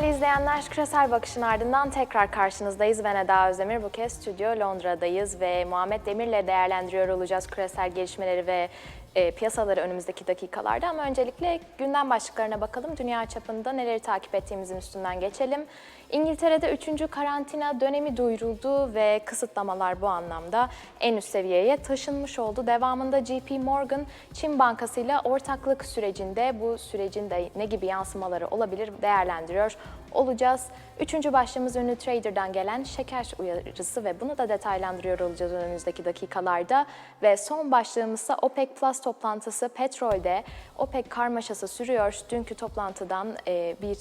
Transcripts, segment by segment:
Değerli izleyenler, küresel bakışın ardından tekrar karşınızdayız. Ben Eda Özdemir. Bu kez stüdyo Londra'dayız ve Muhammed Demir'le değerlendiriyor olacağız küresel gelişmeleri ve e, piyasaları önümüzdeki dakikalarda. Ama öncelikle gündem başlıklarına bakalım. Dünya çapında neleri takip ettiğimizin üstünden geçelim. İngiltere'de 3. karantina dönemi duyuruldu ve kısıtlamalar bu anlamda en üst seviyeye taşınmış oldu. Devamında JP Morgan, Çin Bankası ile ortaklık sürecinde bu sürecin de ne gibi yansımaları olabilir değerlendiriyor olacağız. Üçüncü başlığımız ünlü trader'dan gelen şeker uyarısı ve bunu da detaylandırıyor olacağız önümüzdeki dakikalarda. Ve son başlığımız ise OPEC Plus toplantısı petrolde OPEC karmaşası sürüyor. Dünkü toplantıdan e, bir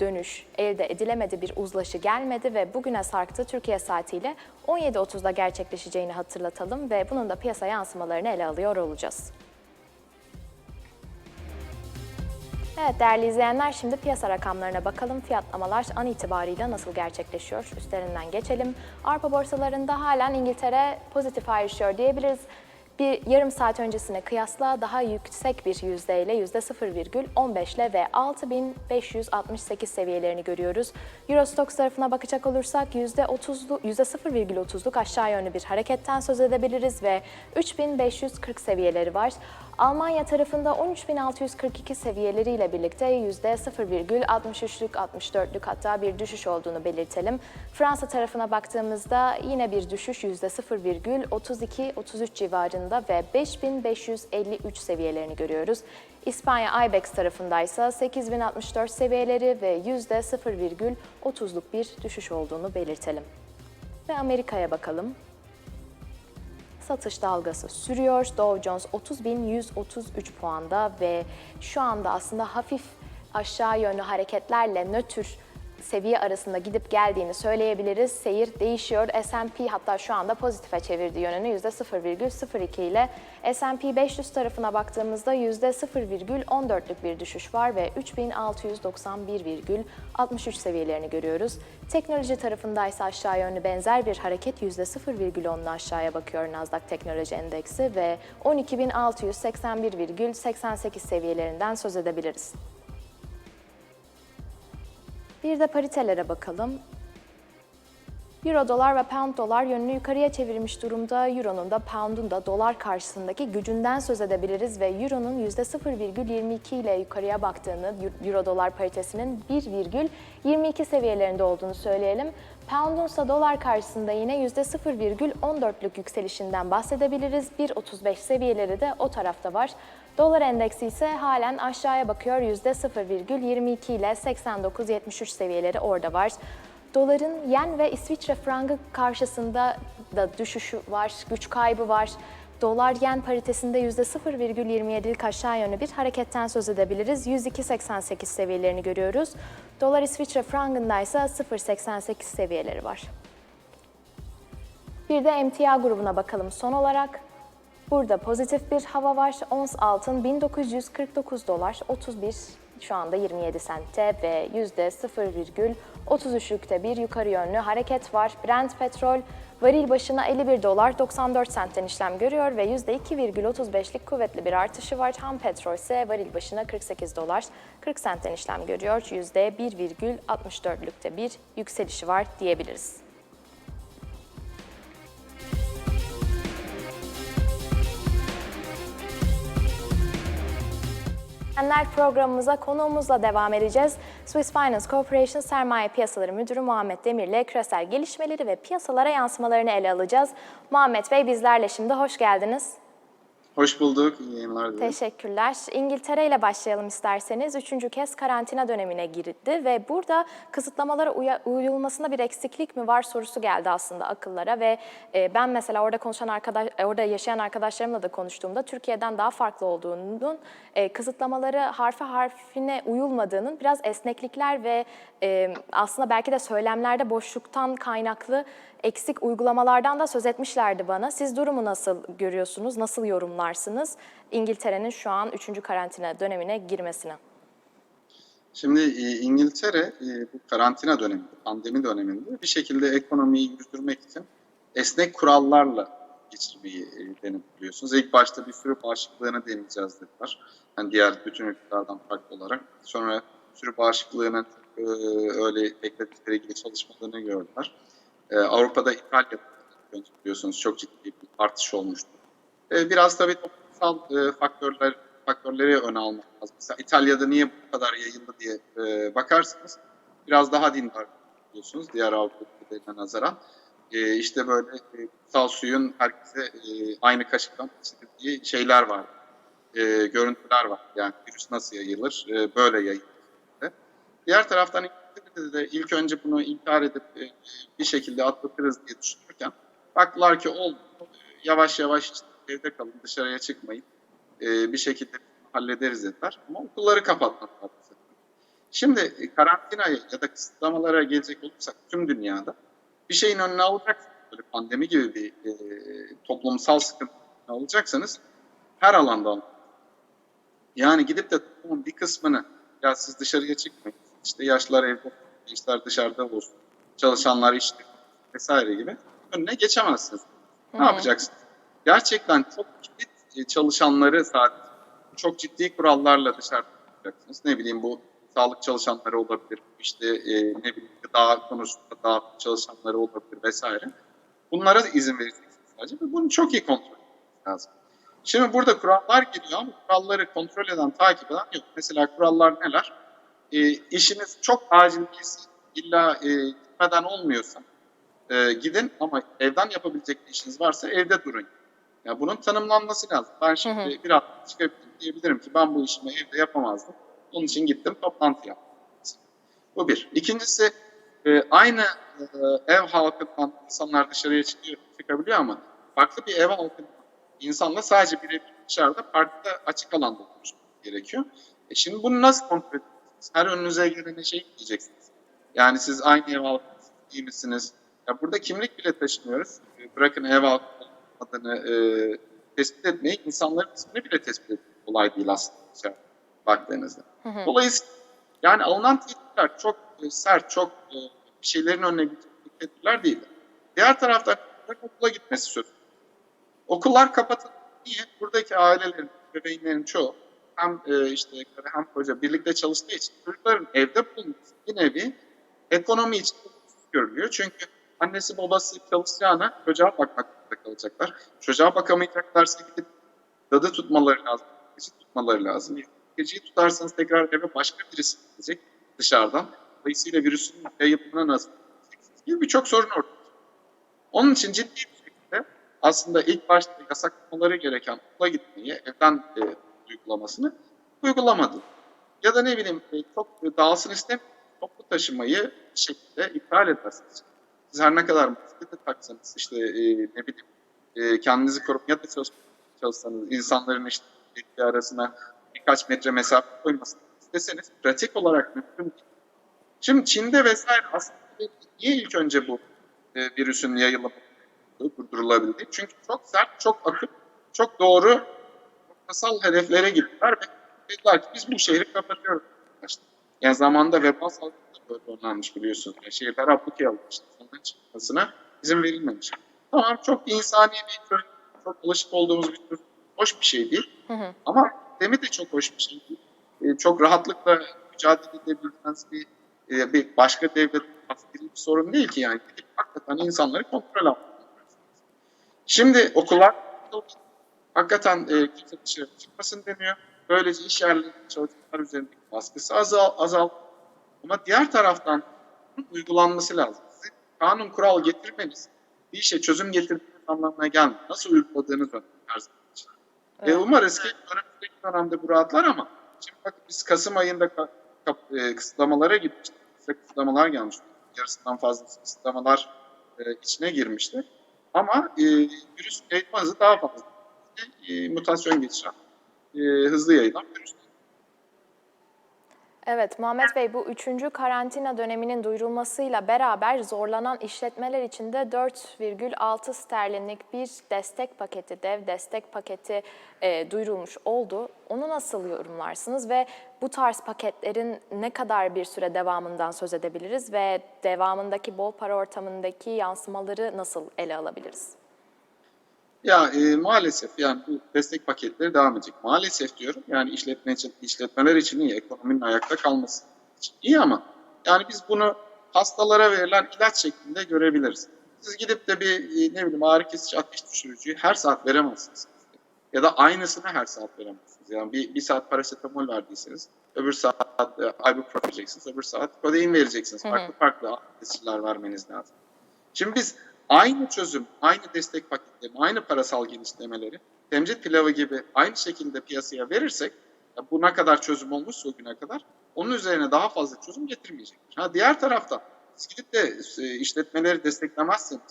dönüş elde edilemedi, bir uzlaşı gelmedi ve bugüne sarktı Türkiye saatiyle 17.30'da gerçekleşeceğini hatırlatalım ve bunun da piyasa yansımalarını ele alıyor olacağız. Evet değerli izleyenler şimdi piyasa rakamlarına bakalım. Fiyatlamalar an itibariyle nasıl gerçekleşiyor? Üstlerinden geçelim. Avrupa borsalarında halen İngiltere pozitif ayrışıyor diyebiliriz. Bir yarım saat öncesine kıyasla daha yüksek bir yüzdeyle yüzde 0,15 ile ve 6568 seviyelerini görüyoruz. Eurostox tarafına bakacak olursak yüzde 30'lu yüzde 0,30'luk aşağı yönlü bir hareketten söz edebiliriz ve 3540 seviyeleri var. Almanya tarafında 13.642 seviyeleriyle birlikte %0,63'lük 64'lük hatta bir düşüş olduğunu belirtelim. Fransa tarafına baktığımızda yine bir düşüş %0,32-33 civarında ve 5553 seviyelerini görüyoruz. İspanya IBEX tarafındaysa 8064 seviyeleri ve %0,30'luk bir düşüş olduğunu belirtelim. Ve Amerika'ya bakalım satış dalgası sürüyor. Dow Jones 30.133 puanda ve şu anda aslında hafif aşağı yönlü hareketlerle nötr seviye arasında gidip geldiğini söyleyebiliriz. Seyir değişiyor. S&P hatta şu anda pozitife çevirdi yönünü %0,02 ile. S&P 500 tarafına baktığımızda %0,14'lük bir düşüş var ve 3691,63 seviyelerini görüyoruz. Teknoloji tarafındaysa aşağı yönlü benzer bir hareket %0,10'la aşağıya bakıyor Nasdaq Teknoloji Endeksi ve 12.681,88 seviyelerinden söz edebiliriz. Bir de paritelere bakalım. Euro dolar ve pound dolar yönünü yukarıya çevirmiş durumda. Euro'nun da pound'un da dolar karşısındaki gücünden söz edebiliriz ve Euro'nun %0,22 ile yukarıya baktığını, Euro dolar paritesinin 1,22 seviyelerinde olduğunu söyleyelim. Pound'un ise dolar karşısında yine %0,14'lük yükselişinden bahsedebiliriz. 1.35 seviyeleri de o tarafta var. Dolar endeksi ise halen aşağıya bakıyor %0,22 ile 89.73 seviyeleri orada var. Doların yen ve İsviçre frangı karşısında da düşüşü var, güç kaybı var. Dolar yen paritesinde %0,27'lik aşağı yönlü bir hareketten söz edebiliriz. 102.88 seviyelerini görüyoruz. Dolar İsviçre frangında ise 0.88 seviyeleri var. Bir de emtia grubuna bakalım son olarak. Burada pozitif bir hava var. Ons altın 1949 dolar 31 şu anda 27 sentte ve %0,33'lükte bir yukarı yönlü hareket var. Brent petrol varil başına 51 dolar 94 sentten işlem görüyor ve %2,35'lik kuvvetli bir artışı var. Ham petrol ise varil başına 48 dolar 40 sentten işlem görüyor. %1,64'lükte bir yükselişi var diyebiliriz. Enler programımıza konuğumuzla devam edeceğiz. Swiss Finance Corporation Sermaye Piyasaları Müdürü Muhammed Demir ile küresel gelişmeleri ve piyasalara yansımalarını ele alacağız. Muhammed Bey bizlerle şimdi hoş geldiniz. Hoş bulduk. İyi yayınlar dilerim. Teşekkürler. İngiltere ile başlayalım isterseniz. Üçüncü kez karantina dönemine girdi ve burada kısıtlamalara uyulmasında bir eksiklik mi var sorusu geldi aslında akıllara ve e, ben mesela orada konuşan arkadaş, orada yaşayan arkadaşlarımla da konuştuğumda Türkiye'den daha farklı olduğunun e, kısıtlamaları harfi harfine uyulmadığının biraz esneklikler ve e, aslında belki de söylemlerde boşluktan kaynaklı eksik uygulamalardan da söz etmişlerdi bana. Siz durumu nasıl görüyorsunuz, nasıl yorumlarsınız İngiltere'nin şu an 3. karantina dönemine girmesine? Şimdi e, İngiltere e, bu karantina döneminde, pandemi döneminde bir şekilde ekonomiyi yüzdürmek için esnek kurallarla geçirmeyi e, denedi biliyorsunuz. İlk başta bir sürü bağışıklığını deneyeceğiz dediler. Yani diğer bütün ülkelerden farklı olarak. Sonra sürü bağışıklığının e, öyle bekledikleri gibi çalışmadığını gördüler. Avrupa'da İtalya'da önce biliyorsunuz çok ciddi bir artış olmuştu. E, biraz tabii toplumsal e, faktörler faktörleri öne almak lazım. Mesela İtalya'da niye bu kadar yayıldı diye e, bakarsanız biraz daha dindar biliyorsunuz diğer Avrupa ülkelerine nazaran. E, işte böyle e, kutsal suyun herkese e, aynı kaşıktan içildiği şeyler var. E, görüntüler var. Yani virüs nasıl yayılır? E, böyle yayılır. Diğer taraftan de ilk önce bunu inkar edip bir şekilde atlatırız diye düşünürken baktılar ki oldu. Yavaş yavaş işte evde kalın, dışarıya çıkmayın. E, bir şekilde hallederiz dediler. Ama okulları kapatmadılar. Şimdi e, karantinaya ya da kısıtlamalara gelecek olursak tüm dünyada bir şeyin önüne alacaksanız, böyle pandemi gibi bir e, toplumsal sıkıntı alacaksanız her alanda. Yani gidip de toplumun bir kısmını ya siz dışarıya çıkmayın, işte yaşlılar evde, gençler dışarıda olsun, çalışanlar işte vesaire gibi önüne geçemezsiniz. Ne Hı hı. yapacaksınız? Gerçekten çok kilit e, çalışanları sadece çok ciddi kurallarla dışarıda tutacaksınız. Ne bileyim bu sağlık çalışanları olabilir, işte e, ne bileyim gıda konusunda daha çalışanları olabilir vesaire. Bunlara izin vereceksiniz sadece ve bunu çok iyi kontrol etmeniz lazım. Şimdi burada kurallar geliyor ama kuralları kontrol eden, takip eden yok. Mesela kurallar neler? E, işiniz çok acil değilse, illa e, gitmeden olmuyorsa e, gidin ama evden yapabilecek işiniz varsa evde durun. Ya bunun tanımlanması lazım. Ben şimdi Hı hı. bir hafta çıkabilirim diyebilirim ki ben bu işimi evde yapamazdım. Onun için gittim toplantı yaptım. Bu bir. İkincisi e, aynı e, ev halkından insanlar dışarıya çıkıyor, çıkabiliyor ama farklı bir ev halkından insanla sadece birebir dışarıda parkta açık alanda konuşmak gerekiyor. E şimdi bunu nasıl kontrol edeceksiniz? Her önünüze gelene şey diyeceksiniz. Yani siz aynı ev halkısınız, iyi misiniz? Ya burada kimlik bile taşımıyoruz. E, Bırakın ev halkı adını e, tespit etmeyi, insanların ismini bile tespit etmek kolay değil aslında baktığınızda. Hı hı. Dolayısıyla yani alınan tedbirler çok e, sert, çok e, bir şeylerin önüne gidecek tedbirler değil. Diğer taraftan okula gitmesi söz. Okullar kapatıldı. Niye? Buradaki ailelerin, bebeğinlerin çoğu hem e, işte hem koca birlikte çalıştığı için çocukların evde bulunması bir nevi ekonomi için görülüyor. Çünkü annesi babası çalışacağına çocuğa bakmak zorunda kalacaklar. Çocuğa bakamayacaklarsa gidip dadı tutmaları lazım, tutmaları lazım. Geceyi tutarsanız tekrar eve başka birisi gidecek dışarıdan. Dolayısıyla virüsün yayılımına nasıl gibi birçok sorun ortaya. Onun için ciddi bir şekilde aslında ilk başta yasaklamaları gereken okula gitmeyi, evden e, uygulamasını uygulamadı. Ya da ne bileyim e, çok dağılsın istemiyor, toplu taşımayı şekilde iptal edersiniz. Siz her ne kadar maske de taksanız, işte e, ne bileyim e, kendinizi korumaya da çalış- çalışsanız, insanların işte birbiri arasına birkaç metre mesafe koymasını isteseniz pratik olarak mümkün. Şimdi Çin'de vesaire aslında niye ilk önce bu e, virüsün yayılımı durdurulabildi? Çünkü çok sert, çok akıp, çok doğru noktasal hedeflere gittiler ve dediler ki biz bu şehri kapatıyoruz. Yani zamanda veba salgını böyle önlenmiş biliyorsunuz. Yani şehirler abluke alınmıştı. Onların çıkmasına izin verilmemiş. Tamam çok insani bir tür, çok alışık olduğumuz bir tür. Hoş bir şey değil. Hı hı. Ama demi de çok hoş bir şey değil. Ee, çok rahatlıkla mücadele edebilmeniz bir, e, bir başka devlet askeri bir sorun değil ki yani. Gidip hakikaten insanları kontrol alıyorsunuz. Şimdi okullar hakikaten e, kimse dışarı çıkmasın deniyor. Böylece iş yerleri çalışanlar üzerindeki baskısı azal, azal. Ama diğer taraftan uygulanması lazım. Sizin kanun kural getirmeniz bir işe çözüm getirdiğiniz anlamına gelmiyor. Nasıl uyguladığınız önemli. E, Evet. umarız ki önümüzdeki dönemde bu rahatlar ama şimdi bakın biz Kasım ayında ka- kap- e, kısıtlamalara gitmiştik. Bize kısıtlamalar gelmişti. Yarısından fazlası kısıtlamalar e, içine girmişti. Ama e, virüs yayılma hızı daha fazla. E, mutasyon geçiren, e, hızlı yayılan virüs. Evet Muhammed Bey bu üçüncü karantina döneminin duyurulmasıyla beraber zorlanan işletmeler için de 4,6 sterlinlik bir destek paketi, dev destek paketi e, duyurulmuş oldu. Onu nasıl yorumlarsınız ve bu tarz paketlerin ne kadar bir süre devamından söz edebiliriz ve devamındaki bol para ortamındaki yansımaları nasıl ele alabiliriz? Ya e, maalesef yani bu destek paketleri devam edecek. Maalesef diyorum yani işletme için, işletmeler için iyi, ekonominin ayakta kalması için iyi ama Yani biz bunu hastalara verilen ilaç şeklinde görebiliriz. Siz gidip de bir e, ne bileyim ağrı kesici ateş düşürücüyü her saat veremezsiniz. Ya da aynısını her saat veremezsiniz. Yani bir, bir saat parasetamol verdiyseniz öbür saat e, ibuprofen vereceksiniz, öbür saat kodein vereceksiniz. Farklı farklı kesiciler vermeniz lazım. Şimdi biz aynı çözüm, aynı destek paketlerini, aynı parasal genişlemeleri temcit pilavı gibi aynı şekilde piyasaya verirsek ya bu ne kadar çözüm olmuşsa o güne kadar onun üzerine daha fazla çözüm getirmeyecektir. Ha diğer taraftan siz gidip de e, işletmeleri desteklemezseniz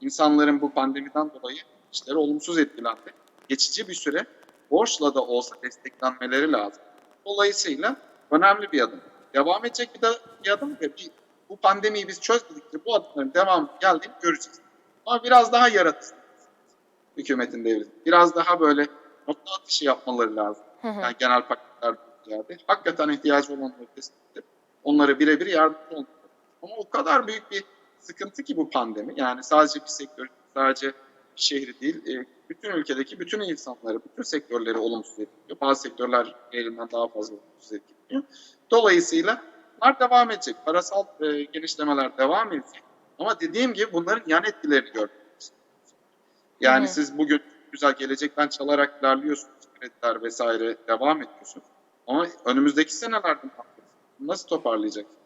insanların bu pandemiden dolayı işleri olumsuz etkilendi. Geçici bir süre borçla da olsa desteklenmeleri lazım. Dolayısıyla önemli bir adım. Devam edecek bir, de, bir adım ve bir, bu pandemiyi biz çözmedikçe bu adımların devamı geldiğini göreceğiz. Ama biraz daha yaratıcı hükümetin devri. Biraz daha böyle nokta atışı yapmaları lazım. Hı hı. Yani genel paketler ziyade. Hakikaten ihtiyacı olanları tespit edip onlara birebir yardımcı olmak. Ama o kadar büyük bir sıkıntı ki bu pandemi. Yani sadece bir sektör, sadece bir şehri değil, e, bütün ülkedeki bütün insanları, bütün sektörleri olumsuz etkiliyor. Bazı sektörler diğerinden daha fazla olumsuz etkiliyor. Dolayısıyla bunlar devam edecek. Parasal e, genişlemeler devam edecek. Ama dediğim gibi bunların yan etkilerini görmemiz. Yani Hı. siz bugün güzel gelecekten çalarak ilerliyorsunuz, krediler vesaire devam ediyorsunuz. Ama önümüzdeki senelerde Nasıl toparlayacaksınız?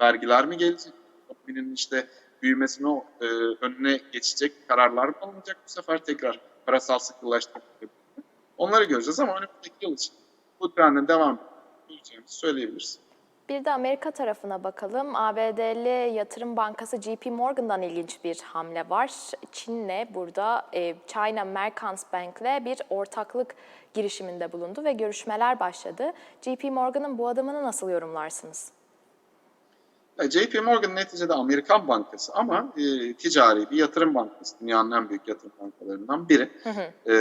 Vergiler mi gelecek? Ekonominin işte büyümesine e, önüne geçecek kararlar mı alınacak bu sefer tekrar parasal sıkılaştırma? Onları göreceğiz ama önümüzdeki yıl için bu trendin devam edeceğimizi söyleyebiliriz. Bir de Amerika tarafına bakalım. ABD'li yatırım bankası JP Morgan'dan ilginç bir hamle var. Çin'le burada e, China Mercantile Bank'le bir ortaklık girişiminde bulundu ve görüşmeler başladı. JP Morgan'ın bu adımını nasıl yorumlarsınız? Ya JP Morgan neticede Amerikan bankası ama e, ticari bir yatırım bankası. Dünyanın en büyük yatırım bankalarından biri. Hı hı. E,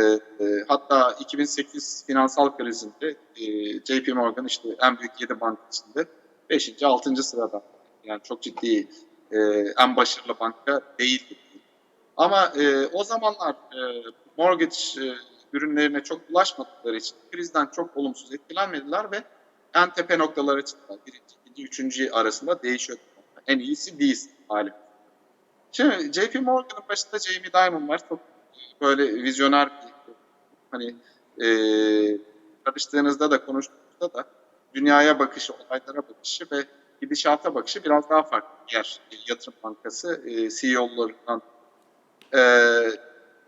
e, hatta 2008 finansal krizinde e, JP Morgan işte en büyük 7 banka içinde 5. 6. sırada. Yani çok ciddi e, en başarılı banka değildi. Ama e, o zamanlar e, mortgage e, ürünlerine çok ulaşmadıkları için krizden çok olumsuz etkilenmediler ve en tepe noktalara çıktılar. Birinci, ikinci, üçüncü arasında değişiyor. En iyisi değil hali. Şimdi JP Morgan'ın başında Jamie Dimon var. Çok böyle vizyoner bir hani e, karıştığınızda da konuştuğunuzda da dünyaya bakışı, olaylara bakışı ve gidişata bakışı biraz daha farklı. Diğer yatırım bankası e, CEO'larından. E,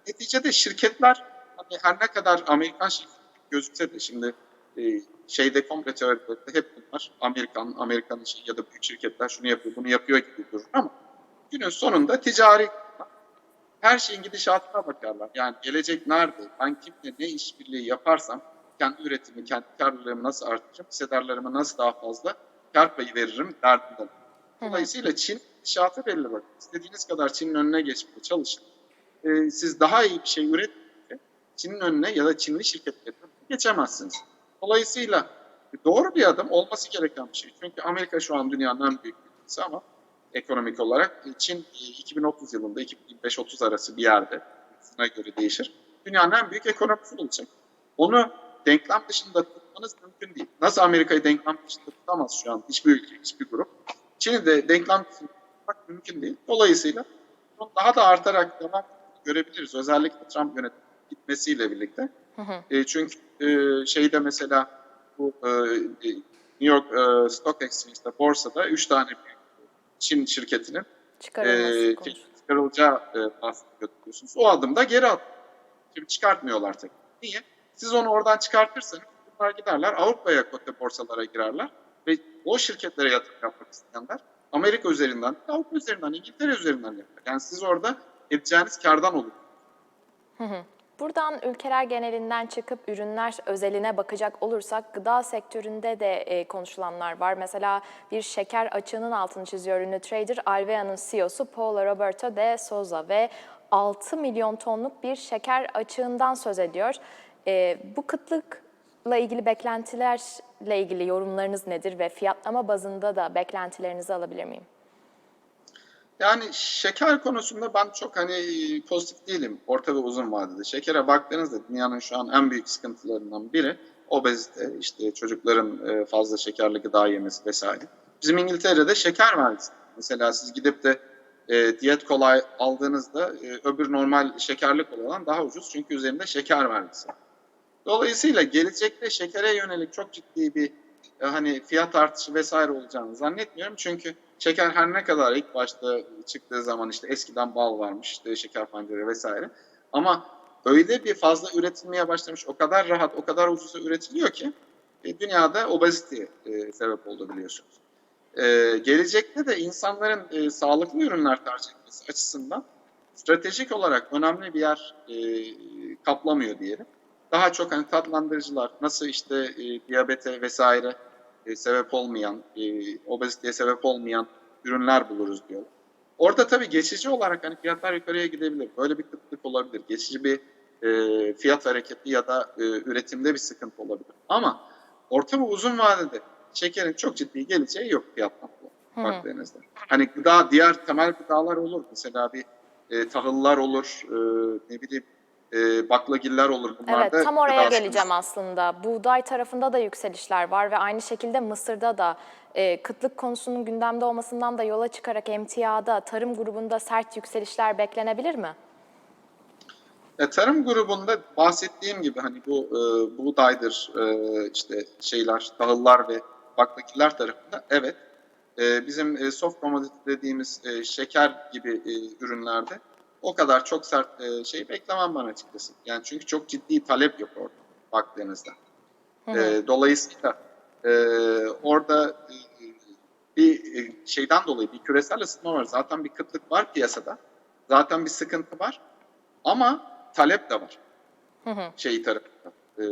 neticede şirketler hani her ne kadar Amerikan şirketi gözükse de şimdi e, şeyde komple teorilerinde hep bunlar Amerikan, Amerikan işi ya da büyük şirketler şunu yapıyor, bunu yapıyor gibi durur ama günün sonunda ticari her şeyin gidişatına bakarlar. Yani gelecek nerede, ben kimle ne işbirliği yaparsam kendi üretimi, kendi karlılığımı nasıl artırırım, hissedarlarıma nasıl daha fazla kar payı veririm derdinden. Dolayısıyla Çin gidişatı belli bakın. İstediğiniz kadar Çin'in önüne geçmeye çalışın. Ee, siz daha iyi bir şey üretince Çin'in önüne ya da Çinli şirketlerin geçemezsiniz. Dolayısıyla doğru bir adım olması gereken bir şey. Çünkü Amerika şu an dünyanın en büyük ülkesi ama ekonomik olarak Çin 2030 yılında 2025-30 arası bir yerde buna göre değişir. Dünyanın en büyük ekonomisi olacak. Onu denklem dışında tutmanız mümkün değil. Nasıl Amerika'yı denklem dışında tutamaz şu an hiçbir ülke, hiçbir grup. Çin'i de denklem dışında tutmak mümkün değil. Dolayısıyla bunun daha da artarak devam görebiliriz. Özellikle Trump yönetimi gitmesiyle birlikte. Hı hı. E, çünkü e, şeyde mesela bu e, New York e, Stock Exchange'de borsada 3 tane büyük Çin şirketinin e, konusu. çıkarılacağı e, bahsediyor diyorsunuz. O adımda geri at. Şimdi çıkartmıyorlar tek. Niye? Siz onu oradan çıkartırsanız bunlar giderler Avrupa'ya kote borsalara girerler ve o şirketlere yatırım yapmak isteyenler Amerika üzerinden, Avrupa üzerinden, İngiltere üzerinden yapar. Yani siz orada edeceğiniz kardan olur. Hı hı. Buradan ülkeler genelinden çıkıp ürünler özeline bakacak olursak gıda sektöründe de e, konuşulanlar var. Mesela bir şeker açığının altını çiziyor ünlü trader Alvea'nın CEO'su Paolo Roberto de Souza ve 6 milyon tonluk bir şeker açığından söz ediyor. E, bu kıtlıkla ilgili beklentilerle ilgili yorumlarınız nedir ve fiyatlama bazında da beklentilerinizi alabilir miyim? Yani şeker konusunda ben çok hani pozitif değilim orta ve uzun vadede. Şekere baktığınızda dünyanın şu an en büyük sıkıntılarından biri obezite, işte çocukların e, fazla şekerli gıda yemesi vesaire. Bizim İngiltere'de şeker vergisi. Mesela siz gidip de e, diyet kolay aldığınızda e, öbür normal şekerli koladan daha ucuz çünkü üzerinde şeker vergisi. Dolayısıyla gelecekte şekere yönelik çok ciddi bir e, hani fiyat artışı vesaire olacağını zannetmiyorum. Çünkü şeker her ne kadar ilk başta çıktığı zaman işte eskiden bal varmış, işte şeker pancarı vesaire. Ama öyle bir fazla üretilmeye başlamış, o kadar rahat, o kadar ucuza üretiliyor ki e, dünyada obeziteye e, sebep oldu biliyorsunuz. E, gelecekte de insanların e, sağlıklı ürünler tercih etmesi açısından stratejik olarak önemli bir yer e, kaplamıyor diyelim. Daha çok hani tatlandırıcılar, nasıl işte e, diyabete vesaire e, sebep olmayan, e, obeziteye sebep olmayan ürünler buluruz diyorlar. Orada tabii geçici olarak hani fiyatlar yukarıya gidebilir. Böyle bir kıtlık olabilir. Geçici bir e, fiyat hareketi ya da e, üretimde bir sıkıntı olabilir. Ama orta ve uzun vadede şekerin çok ciddi geleceği yok hı. baktığınızda. Hani gıda, diğer temel gıdalar olur. Mesela bir e, tahıllar olur, e, ne bileyim e, baklagiller olur. Bunlar Evet, tam oraya geleceğim aslında. Buğday tarafında da yükselişler var ve aynı şekilde Mısır'da da e, kıtlık konusunun gündemde olmasından da yola çıkarak emtiada, tarım grubunda sert yükselişler beklenebilir mi? E, tarım grubunda bahsettiğim gibi hani bu e, buğdaydır, e, işte şeyler, tahıllar ve baklagiller tarafında evet e, bizim e, soft commodity dediğimiz e, şeker gibi e, ürünlerde o kadar çok sert e, şey beklemem ben açıkçası. Yani çünkü çok ciddi talep yok orada baktığınızda. Hı hı. E, dolayısıyla e, orada e, bir e, şeyden dolayı bir küresel ısınma var. Zaten bir kıtlık var piyasada. Zaten bir sıkıntı var. Ama talep de var Hı hı. şey tarafında. e,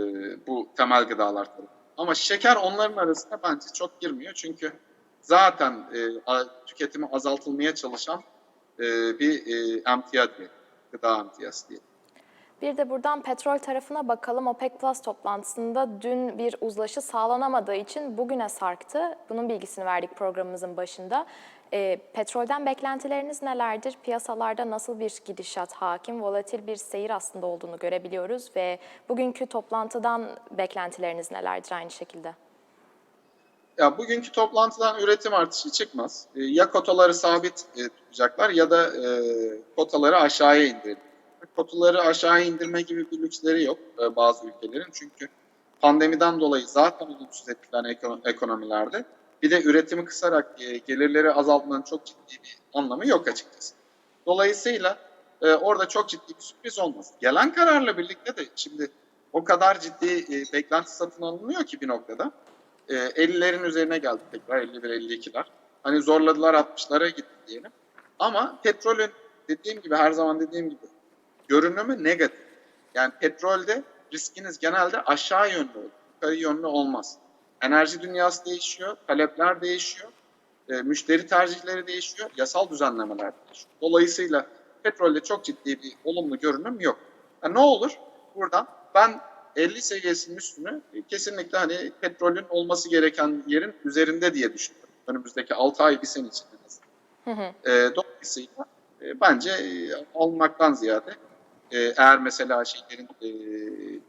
bu temel gıdalar tarafında. Ama şeker onların arasında bence çok girmiyor. Çünkü zaten e, tüketimi azaltılmaya çalışan e, bir e, emtia diye, gıda emtiyası diye. Bir de buradan petrol tarafına bakalım. OPEC Plus toplantısında dün bir uzlaşı sağlanamadığı için bugüne sarktı. Bunun bilgisini verdik programımızın başında. E, petrolden beklentileriniz nelerdir? Piyasalarda nasıl bir gidişat hakim? Volatil bir seyir aslında olduğunu görebiliyoruz ve bugünkü toplantıdan beklentileriniz nelerdir aynı şekilde? Ya bugünkü toplantıdan üretim artışı çıkmaz. E, ya kotaları sabit e, tutacaklar ya da e, kotaları aşağıya indirecekler. Kotaları aşağıya indirme gibi bir lüksleri yok e, bazı ülkelerin. Çünkü pandemiden dolayı zaten olumsuz etkilenen eko- ekonomilerde bir de üretimi kısarak e, gelirleri azaltmanın çok ciddi bir anlamı yok açıkçası. Dolayısıyla e, orada çok ciddi bir sürpriz olmaz. Gelen kararla birlikte de şimdi o kadar ciddi e, beklenti satın alınmıyor ki bir noktada. E, 50'lerin üzerine geldi tekrar 51-52'ler. Hani zorladılar 60'lara gitti diyelim. Ama petrolün dediğim gibi her zaman dediğim gibi görünümü negatif. Yani petrolde riskiniz genelde aşağı yönlü olur. Yukarı yönlü olmaz. Enerji dünyası değişiyor, talepler değişiyor, e, müşteri tercihleri değişiyor, yasal düzenlemeler değişiyor. Dolayısıyla petrolde çok ciddi bir olumlu görünüm yok. Ha, ne olur buradan? Ben 50 seviyesinin üstünü e, kesinlikle hani petrolün olması gereken yerin üzerinde diye düşünüyorum. Önümüzdeki 6 ay bir sene içinde. Hı hı. E, dolayısıyla e, bence e, almaktan ziyade e, eğer mesela şeylerin e,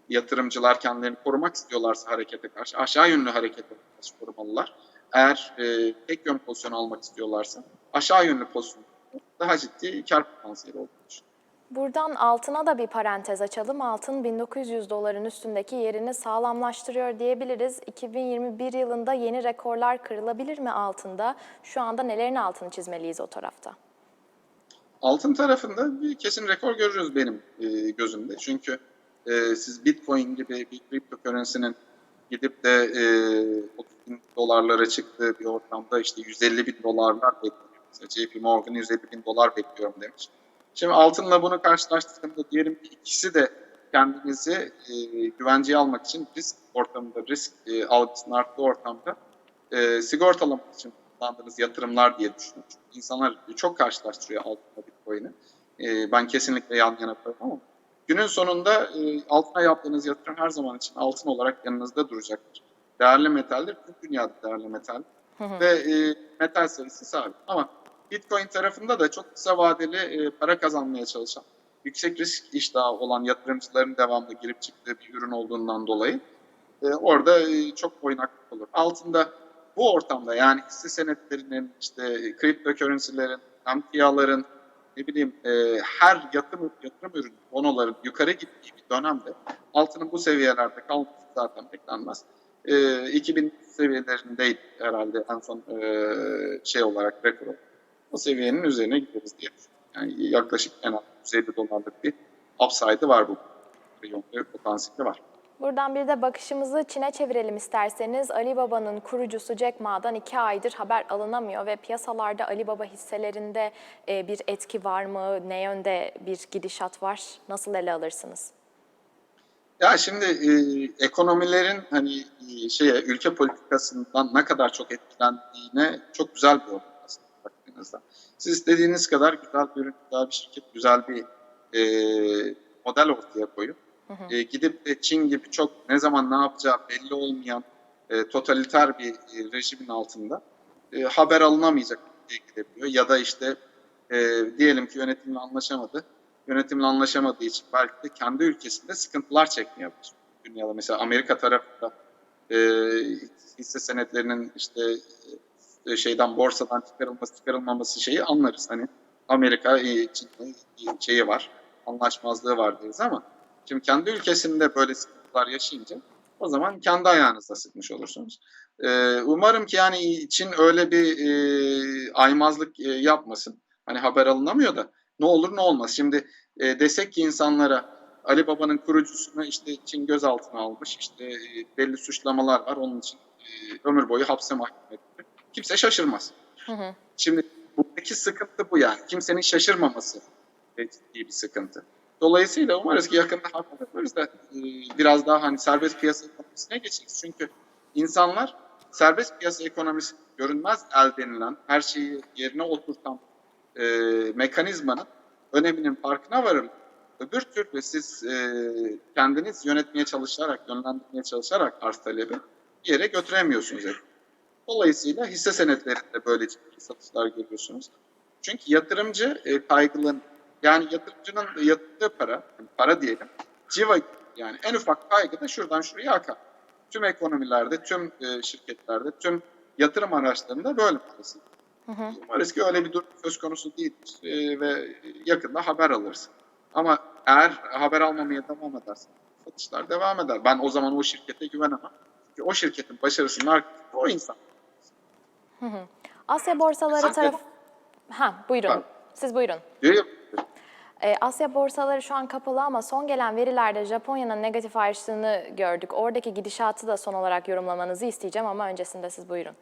yatırımcılar kendilerini korumak istiyorlarsa harekete karşı aşağı yönlü harekete karşı korumalılar. Eğer e, tek yön pozisyon almak istiyorlarsa aşağı yönlü pozisyon daha ciddi kar potansiyeli düşünüyorum. Buradan altına da bir parantez açalım. Altın 1900 doların üstündeki yerini sağlamlaştırıyor diyebiliriz. 2021 yılında yeni rekorlar kırılabilir mi altında? Şu anda nelerin altını çizmeliyiz o tarafta? Altın tarafında bir kesin rekor görürüz benim e, gözümde. Çünkü e, siz Bitcoin gibi bir cryptocurrency'nin gidip de e, 30 bin dolarlara çıktığı bir ortamda işte 150 bin dolarlar bekliyor. Mesela JP Morgan 150 bin dolar bekliyorum demiş. Şimdi altınla bunu karşılaştırdığımda diyelim ki ikisi de kendinizi e, güvenceye almak için risk ortamında, risk e, algısının arttığı ortamda e, sigortalamak için kullandığınız yatırımlar diye düşünüyorum. Çünkü insanlar çok karşılaştırıyor altınla Bitcoin'i. E, ben kesinlikle yan yana koyarım ama günün sonunda e, altına yaptığınız yatırım her zaman için altın olarak yanınızda duracaktır. Değerli metaldir. Tüm dünyada değerli metal. Ve e, metal sayısı sabit. Ama Bitcoin tarafında da çok kısa vadeli e, para kazanmaya çalışan, yüksek risk iştahı olan yatırımcıların devamlı girip çıktığı bir ürün olduğundan dolayı e, orada e, çok oynaklık olur. Altında bu ortamda yani hisse senetlerinin, işte kripto currency'lerin, emtiaların, ne bileyim e, her yatırım, yatırım ürünü, bonoların yukarı gittiği bir dönemde altının bu seviyelerde kalması zaten beklenmez. E, 2000 seviyelerindeydi herhalde en son e, şey olarak rekor olarak. O seviyenin üzerine gideriz diye. Yani yaklaşık en az 150 dolarlık bir upside'ı var bu. Trilyonlu potansiyeli var. Buradan bir de bakışımızı Çin'e çevirelim isterseniz. Alibaba'nın kurucusu Jack Ma'dan iki aydır haber alınamıyor ve piyasalarda Alibaba hisselerinde e, bir etki var mı? Ne yönde bir gidişat var? Nasıl ele alırsınız? Ya şimdi e, ekonomilerin hani e, şeye ülke politikasından ne kadar çok etkilendiğine çok güzel bir örnek baktığınızda. Siz istediğiniz kadar güzel güzel bir şirket, güzel bir e, model ortaya koyun. E, gidip de Çin gibi çok ne zaman ne yapacağı belli olmayan e, totaliter bir e, rejimin altında e, haber alınamayacak ülkeye gidebiliyor. Ya da işte e, diyelim ki yönetimle anlaşamadı. Yönetimle anlaşamadığı için belki de kendi ülkesinde sıkıntılar çekmeye başlıyor. Dünyada mesela Amerika tarafında e, hisse senetlerinin işte şeyden borsadan çıkarılması çıkarılmaması şeyi anlarız. Hani Amerika e, şeyi var, anlaşmazlığı var deriz ama şimdi kendi ülkesinde böyle sıkıntılar yaşayınca o zaman kendi ayağınızda sıkmış olursunuz. E, umarım ki yani Çin öyle bir e, aymazlık e, yapmasın. Hani haber alınamıyor da ne olur ne olmaz. Şimdi e, desek ki insanlara Ali Baba'nın kurucusunu işte Çin gözaltına almış. işte e, belli suçlamalar var. Onun için e, ömür boyu hapse mahkum edilir. Kimse şaşırmaz. Hı hı. Şimdi buradaki sıkıntı bu yani. Kimsenin şaşırmaması e, ciddi bir sıkıntı. Dolayısıyla umarız ki yakında haber yaparız da e, biraz daha hani serbest piyasa ekonomisine geçeriz. Çünkü insanlar serbest piyasa ekonomisi görünmez el denilen her şeyi yerine oturtan e, mekanizmanın öneminin farkına varır. Öbür türlü siz e, kendiniz yönetmeye çalışarak, yönlendirmeye çalışarak arz talebi bir yere götüremiyorsunuz. Dolayısıyla hisse senetlerinde böyle ciddi satışlar görüyorsunuz. Çünkü yatırımcı e, kaygılan, yani yatırımcının yatırdığı para, yani para diyelim, civa yani en ufak kaygı da şuradan şuraya akar. Tüm ekonomilerde, tüm e, şirketlerde, tüm yatırım araçlarında böyle maalesef. Umarız ki öyle bir durum söz konusu değildir e, ve yakında haber alırız. Ama eğer haber almamaya devam ederse satışlar devam eder. Ben o zaman o şirkete güvenemem. Çünkü o şirketin başarısının arkasında o insan. Asya borsaları Sen- taraf... Ha, buyurun. Pardon. Siz buyurun. Ya, Ee, Asya borsaları şu an kapalı ama son gelen verilerde Japonya'nın negatif ayrıştığını gördük. Oradaki gidişatı da son olarak yorumlamanızı isteyeceğim ama öncesinde siz buyurun.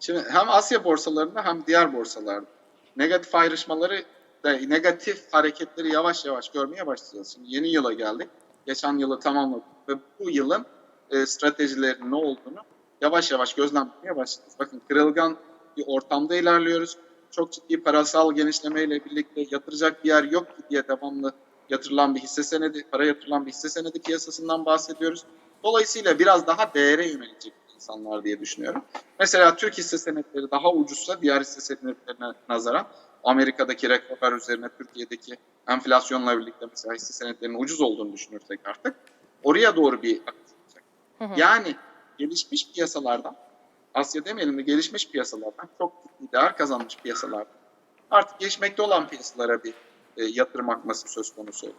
Şimdi hem Asya borsalarında hem diğer borsalarda negatif ayrışmaları da negatif hareketleri yavaş yavaş görmeye başlayacağız. Şimdi yeni yıla geldik. Geçen yılı tamamladık ve bu yılın e, stratejilerinin ne olduğunu yavaş yavaş gözlemlemeye başlayacağız. Bakın kırılgan bir ortamda ilerliyoruz. Çok ciddi parasal genişlemeyle birlikte yatıracak bir yer yok diye devamlı yatırılan bir hisse senedi, para yatırılan bir hisse senedi piyasasından bahsediyoruz. Dolayısıyla biraz daha değere yönelecek insanlar diye düşünüyorum. Mesela Türk hisse senetleri daha ucuzsa diğer hisse senetlerine nazaran Amerika'daki rekorlar üzerine Türkiye'deki enflasyonla birlikte mesela hisse senetlerinin ucuz olduğunu düşünürsek artık oraya doğru bir akış olacak. Yani gelişmiş piyasalardan Asya demeyelim de gelişmiş piyasalardan çok ciddi değer kazanmış piyasalardan artık gelişmekte olan piyasalara bir e, yatırım akması söz konusu olur.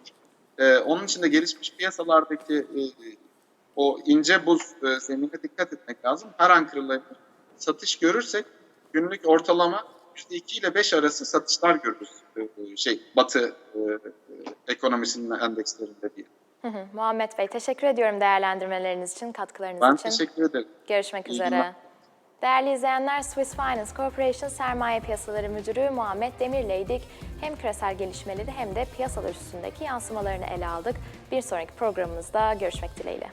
E, onun için de gelişmiş piyasalardaki e, o ince buz e, zemine dikkat etmek lazım. Her an kırılabilir. Satış görürsek günlük ortalama %2 ile 5 arası satışlar görürüz. E, şey Batı e, e, ekonomisinin endekslerinde diye. Hı hı. Muhammed Bey teşekkür ediyorum değerlendirmeleriniz için, katkılarınız Ben için. teşekkür ederim. Görüşmek İyi üzere. günler. Değerli izleyenler, Swiss Finance Corporation Sermaye Piyasaları Müdürü Muhammed Demir'leydik. Hem küresel gelişmeleri hem de piyasalar üstündeki yansımalarını ele aldık. Bir sonraki programımızda görüşmek dileğiyle.